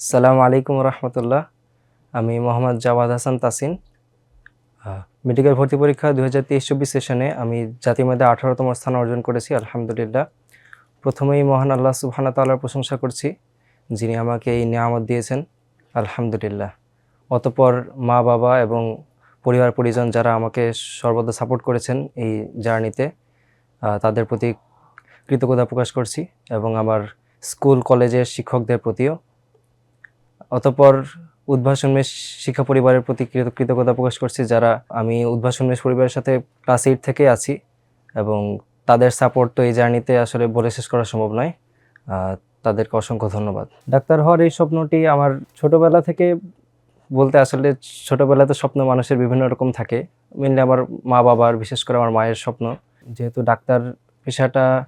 আসসালামু আলাইকুম রহমতুল্লাহ। আমি মোহাম্মদ জাওয়াদ হাসান তাসিন মেডিকেল ভর্তি পরীক্ষা দু হাজার তেইশ চব্বিশ সেশনে আমি জাতির মধ্যে আঠারোতম স্থান অর্জন করেছি, আলহামদুলিল্লাহ। প্রথমেই মহান আল্লাহ সুবহানা তাআলার প্রশংসা করছি, যিনি আমাকে এই নিয়ামত দিয়েছেন, আলহামদুলিল্লাহ। অতপর মা, বাবা এবং পরিবার, পরিজন যারা আমাকে সর্বদা সাপোর্ট করেছেন এই জার্নিতে তাদের প্রতি কৃতজ্ঞতা প্রকাশ করছি এবং আমার স্কুল, কলেজের শিক্ষকদের প্রতিও অতপর উদ্ভাসন মেশ শিক্ষা পরিবারের প্রতি কৃত- কৃতজ্ঞতা প্রকাশ করছি যারা আমি উদ্ভাসন মেশ পরিবারের সাথে ক্লাস এইট থেকে আছি এবং তাদের সাপোর্ট তো এই জার্নিতে আসলে বলে শেষ করা সম্ভব নয়। তাদেরকে অসংখ্য ধন্যবাদ। ডাক্তার হওয়ার এই স্বপ্নটি আমার ছোটবেলা থেকে বলতে আসলে ছোটবেলাতে স্বপ্ন মানুষের বিভিন্ন রকম থাকে মেনলি আমার মা বাবার, বিশেষ করে আমার মায়ের স্বপ্ন। যেহেতু ডাক্তার পেশাটা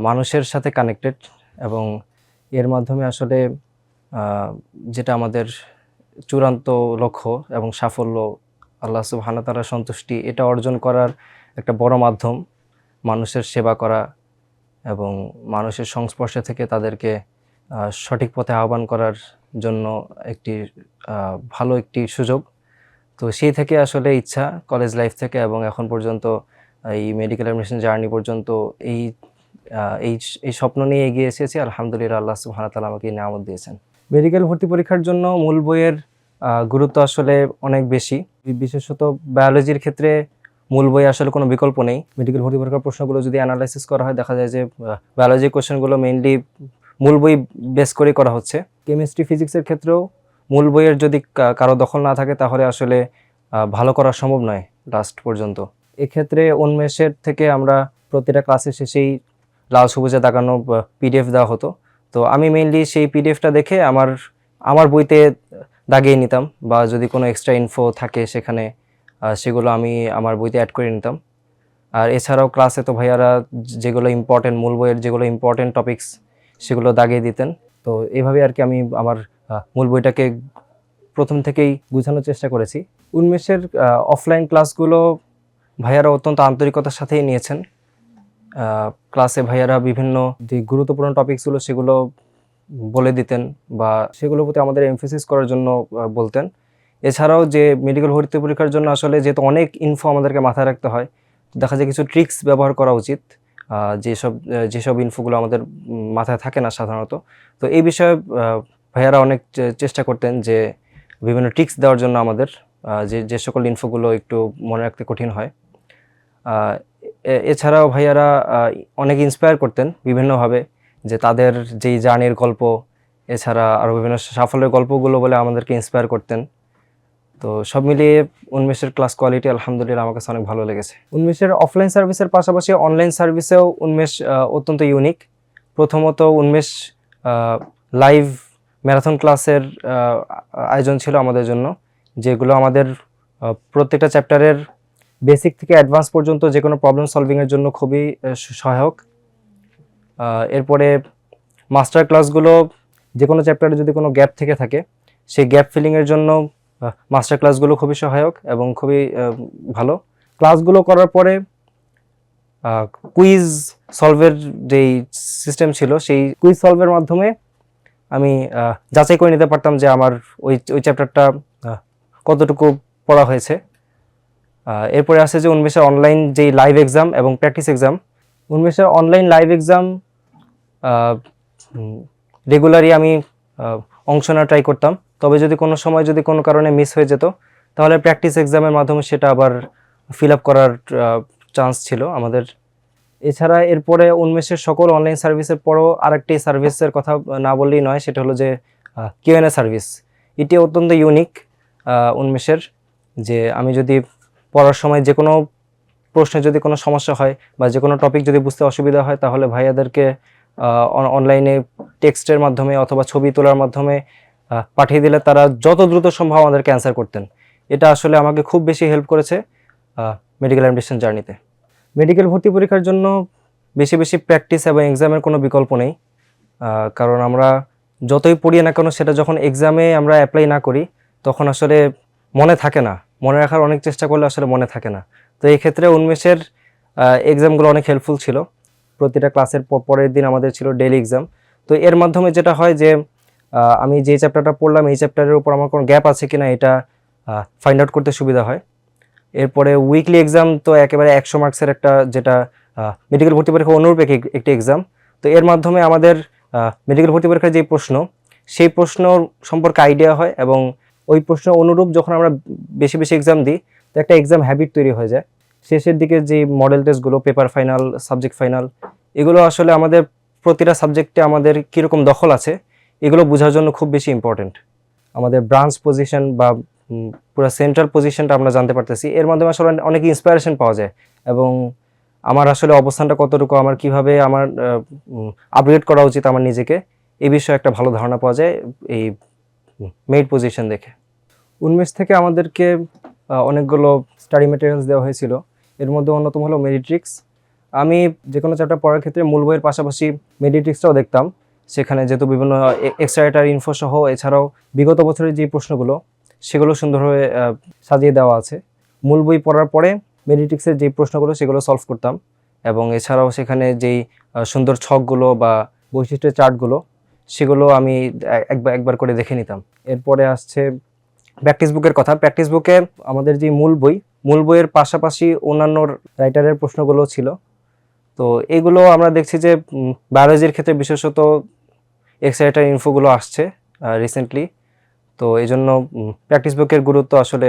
মানুষের সাথে কানেক্টেড এবং এর মাধ্যমে আসলে যেটা আমাদের চূড়ান্ত লক্ষ্য এবং সাফল্য, আল্লাহ সুবহানাহু সন্তুষ্টি, এটা অর্জন করার একটা বড় মাধ্যম মানুষের সেবা করা এবং মানুষের সংস্পর্শে থেকে তাদেরকে সঠিক পথে আহ্বান করার জন্য একটি ভালো একটি সুযোগ। তো সেই থেকে আসলে ইচ্ছা কলেজ লাইফ থেকে এবং এখন পর্যন্ত এই মেডিকেল অ্যাডমিশন জার্নি পর্যন্ত এই এই স্বপ্ন নিয়ে এগিয়ে এসেছি। আলহামদুলিল্লাহ আল্লাহ সুবহানাহু তাআলা আমাকে এই নিয়ামত দিয়েছেন। মেডিকেল ভর্তি পরীক্ষার জন্য মূল বইয়ের গুরুত্ব আসলে অনেক বেশি। বিশেষত বায়োলজির ক্ষেত্রে মূল বই আসলে কোনো বিকল্প নেই। মেডিকেল ভর্তি পরীক্ষার প্রশ্নগুলো যদি অ্যানালাইসিস করা হয়, দেখা যায় যে বায়োলজি কোশ্চেনগুলো মেইনলি মূল বই বেস করে করা হচ্ছে। কেমিস্ট্রি ফিজিক্সের ক্ষেত্রেও মূল বইয়ের যদি কারও দখল না থাকে, তাহলে আসলে ভালো করা সম্ভব নয় লাস্ট পর্যন্ত। এক্ষেত্রে উন্মেষের থেকে আমরা প্রতিটা ক্লাসের শেষেই লাল সবুজে দাগানো পিডিএফ দেওয়া হতো। তো আমি মেইনলি সেই পিডিএফটা দেখে আমার আমার বইতে দাগিয়ে নিতাম বা যদি কোনো এক্সট্রা ইনফো থাকে সেখানে সেগুলো আমি আমার বইতে অ্যাড করে নিতাম। আর এছাড়াও ক্লাসে তো ভাইয়ারা যেগুলো ইম্পর্টেন্ট মূল বইয়ের যেগুলো ইম্পর্টেন্ট টপিকস সেগুলো দাগিয়ে দিতেন। তো এইভাবে আর কি আমি আমার মূল বইটাকে প্রথম থেকেই গুছানোর চেষ্টা করেছি। উন্মেষের অফলাইন ক্লাসগুলো ভাইয়ারা অত্যন্ত আন্তরিকতার সাথেই নিয়েছেন। ক্লাসে ভাইয়ারা বিভিন্ন যে গুরুত্বপূর্ণ টপিকসগুলো সেগুলো বলে দিতেন বা সেগুলোর প্রতি আমাদের এমফেসিস করার জন্য বলতেন। এছাড়াও যে মেডিকেল ভর্তি পরীক্ষার জন্য আসলে যেহেতু অনেক ইনফো আমাদেরকে মাথায় রাখতে হয়, দেখা যায় কিছু ট্রিক্স ব্যবহার করা উচিত যেসব যেসব ইনফোগুলো আমাদের মাথায় থাকে না সাধারণত। তো এই বিষয়ে ভাইয়ারা অনেক চেষ্টা করতেন যে বিভিন্ন ট্রিক্স দেওয়ার জন্য আমাদের যে যে সকল ইনফোগুলো একটু মনে রাখতে কঠিন হয়। এছাড়াও ভাইয়ারা অনেক ইন্সপায়ার করতেন বিভিন্নভাবে যে তাদের যেই জার্নির গল্প, এছাড়া আরও বিভিন্ন সাফল্যের গল্পগুলো বলে আমাদেরকে ইন্সপায়ার করতেন। তো সব মিলিয়ে উন্মেষের ক্লাস কোয়ালিটি আলহামদুলিল্লাহ আমার কাছে অনেক ভালো লেগেছে। উন্মেষের অফলাইন সার্ভিসের পাশাপাশি অনলাইন সার্ভিসেও উন্মেষ অত্যন্ত ইউনিক প্রথমত উন্মেষ লাইভ ম্যারাথন ক্লাসের আয়োজন ছিল আমাদের জন্য, যেগুলো আমাদের প্রত্যেকটা চ্যাপ্টারের বেসিক থেকে অ্যাডভান্স পর্যন্ত যে কোনো প্রবলেম সলভিংয়ের জন্য খুবই সহায়ক। এরপরে মাস্টার ক্লাসগুলো যে কোনো চ্যাপ্টারে যদি কোনো গ্যাপ থেকে থাকে, সেই গ্যাপ ফিলিংয়ের জন্য মাস্টার ক্লাসগুলো খুবই সহায়ক এবং খুবই ভালো। ক্লাসগুলো করার পরে কুইজ সলভের যেই সিস্টেম ছিল, সেই কুইজ সলভের মাধ্যমে আমি যাচাই করে নিতে পারতাম যে আমার ওই ওই চ্যাপ্টারটা কতটুকু পড়া হয়েছে। এরপরে আছে যে উন্মেষের অনলাইন যেই লাইভ এক্সাম এবং প্র্যাকটিস এক্সাম উন্মেষের অনলাইন লাইভ এক্সাম রেগুলারই আমি অংশ নেওয়া ট্রাই করতাম। তবে যদি কোনো সময় যদি কোনো কারণে মিস হয়ে যেত, তাহলে প্র্যাকটিস এক্সামের মাধ্যমে সেটা আবার ফিল আপ করার চান্স ছিল আমাদের। এছাড়া এরপরে উন্মেষের সকল অনলাইন সার্ভিসের পরও আরেকটি সার্ভিসের কথা না বললেই নয়, সেটা হলো যে কিউএনএ সার্ভিস এটি অত্যন্ত ইউনিক উন্মেষের যে আমি যদি পড়ার সময় যে কোনো প্রশ্নে যদি কোনো সমস্যা হয় বা যে কোনো টপিক যদি বুঝতে অসুবিধা হয়, তাহলে ভাইয়াদেরকে অনলাইনে টেক্সটের মাধ্যমে অথবা ছবি তোলার মাধ্যমে পাঠিয়ে দিলে তারা যত দ্রুত সম্ভব আমাদেরকে অ্যান্সার করতেন। এটা আসলে আমাকে খুব বেশি হেল্প করেছে মেডিকেল অ্যাডমিশন জার্নিতে মেডিকেল ভর্তি পরীক্ষার জন্য বেশি বেশি প্র্যাকটিস এবং এক্সামের কোনো বিকল্প নেই। কারণ আমরা যতই পড়ি না কেন, সেটা যখন এক্সামে আমরা অ্যাপ্লাই না করি, তখন আসলে মনে থাকে না মনে রাখার অনেক চেষ্টা করলে আসলে মনে থাকে না। তো এই ক্ষেত্রে উন্মেষের এক্সামগুলো অনেক হেল্পফুল ছিল। প্রতিটা ক্লাসের পরের দিন আমাদের ছিল ডেইলি এক্সাম তো এর মাধ্যমে যেটা হয় যে আমি যে চ্যাপ্টারটা পড়লাম, এই চ্যাপ্টারের উপর আমার কোনো গ্যাপ আছে কিনা এটা ফাইন্ড আউট করতে সুবিধা হয়। এরপরে উইকলি এক্সাম তো একেবারে একশো মার্কসের একটা যেটা মেডিকেল ভর্তি পরীক্ষা অনুরূপ এক- একটি এক্সাম তো এর মাধ্যমে আমাদের মেডিকেল ভর্তি পরীক্ষার যে প্রশ্ন, সেই প্রশ্ন সম্পর্কে আইডিয়া হয় এবং ওই প্রশ্ন অনুরূপ যখন আমরা বেশি বেশি এক্সাম দিই, তো একটা এক্সাম হ্যাবিট তৈরি হয়ে যায়। শেষের দিকে যে মডেল টেস্টগুলো পেপার ফাইনাল সাবজেক্ট ফাইনাল এগুলো আসলে আমাদের প্রতিটা সাবজেক্টে আমাদের কীরকম দখল আছে, এগুলো বোঝার জন্য খুব বেশি ইম্পর্টেন্ট আমাদের ব্রাঞ্চ পজিশন বা পুরো সেন্ট্রাল পজিশনটা আমরা জানতে পারতেছি। এর মাধ্যমে আসলে অনেক ইন্সপিরেশন পাওয়া যায় এবং আমার আসলে অবস্থানটা কতটুকু, আমার কীভাবে আমার আপগ্রেড করা উচিত আমার নিজেকে, এ বিষয়ে একটা ভালো ধারণা পাওয়া যায় এই মেড পজিশন দেখে। উন্মেষ থেকে আমাদেরকে অনেকগুলো স্টাডি মেটেরিয়ালস দেওয়া হয়েছিল। এর মধ্যে অন্যতম হলো মেডিট্রিক্স আমি যে কোনো চ্যাপ্টার পড়ার ক্ষেত্রে মূল বইয়ের পাশাপাশি মেডিট্রিক্সটাও দেখতাম। সেখানে যেহেতু বিভিন্ন এক্সট্রাটার ইনফো সহ এছাড়াও বিগত বছরের যে প্রশ্নগুলো, সেগুলো সুন্দরভাবে সাজিয়ে দেওয়া আছে। মূল বই পড়ার পরে মেডিট্রিক্সের যে প্রশ্নগুলো, সেগুলো সলভ করতাম। এবং এছাড়াও সেখানে যেই সুন্দর ছকগুলো বা বৈশিষ্ট্যের চার্টগুলো সেগুলো আমি একবার একবার করে দেখে নিতাম। এরপরে আসছে প্র্যাকটিস বুকের কথা। প্র্যাকটিস বুকে আমাদের যে মূল বই, মূল বইয়ের পাশাপাশি অন্যান্য রাইটারের প্রশ্নগুলো ছিল। তো এগুলো আমরা দেখছি যে বায়োলজির ক্ষেত্রে বিশেষত এক্সাইটার ইনফোগুলো আসছে রিসেন্টলি তো এই জন্য প্র্যাকটিস বুকের গুরুত্ব আসলে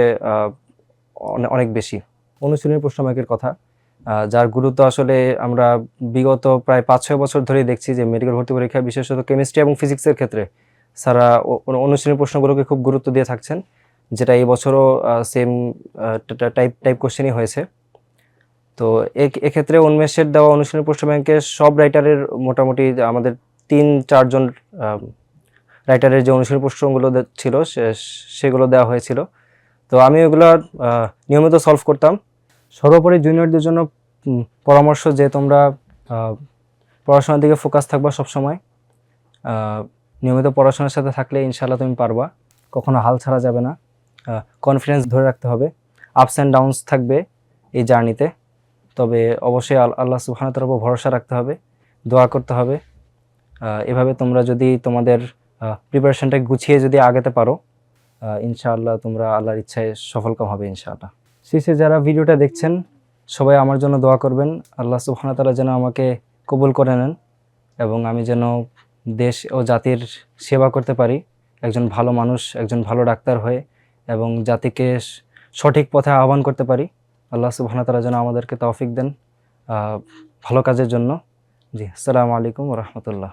অনেক বেশি। অনুশীলনী প্রশ্ন ব্যাংকের কথা যার গুরুত্ব আসলে আমরা বিগত প্রায় পাঁচ ছয় বছর ধরেই দেখছি যে মেডিকেল ভর্তি পরীক্ষায় বিশেষত কেমিস্ট্রি এবং ফিজিক্সের ক্ষেত্রে সারা অনুশীলনী প্রশ্নগুলোকে খুব গুরুত্ব দিয়ে থাকছেন। যেটা এই বছরও সেম টাইপ টাইপ কোশ্চেনই হয়েছে। তো এক্ষেত্রে উন্মেষের দেওয়া অনুশীলনী প্রশ্ন ব্যাংকে সব রাইটারের মোটামুটি আমাদের তিন, চারজন রাইটারের যে অনুশীলনী প্রশ্নগুলো ছিল সেগুলো দেওয়া হয়েছিল। তো আমি ওগুলো নিয়মিত সলভ করতাম। সর্বোপরি জুনিয়রদের জন্য পরামর্শ যে তোমরা পড়াশোনার দিকে ফোকাস থাকবা সবসময়। নিয়মিত পড়াশোনার সাথে থাকলে ইনশাল্লাহ তুমি পারবা। কখনো হাল ছাড়া যাবে না। কনফিডেন্স ধরে রাখতে হবে। আপস অ্যান্ড ডাউনস থাকবে এই জার্নিতে তবে অবশ্যই আল- আল্লাহ সুবহানাহু উপর ভরসা রাখতে হবে, দোয়া করতে হবে। এভাবে তোমরা যদি তোমাদের প্রিপারেশনটা গুছিয়ে যদি আগাতে পারো ইনশাআল্লাহ তোমরা আল্লাহর ইচ্ছায় সফলকাম হবে ইনশাআল্লাহ। শেষে যারা ভিডিওটা দেখছেন, সবাই আমার জন্য দোয়া করবেন। আল্লাহ সুবহানাহু তাআলা যেন আমাকে কবুল করে নেন এবং আমি যেন দেশ ও জাতির সেবা করতে পারি। একজন ভালো মানুষ, একজন ভালো ডাক্তার হয়ে এবং জাতিকে সঠিক পথে আহ্বান করতে পারি। আল্লাহ সুবাহ তালা যেন আমাদেরকে তৌফিক দেন ভালো কাজের জন্য। জি, আসসালামু আলাইকুম রহমতুল্লাহ।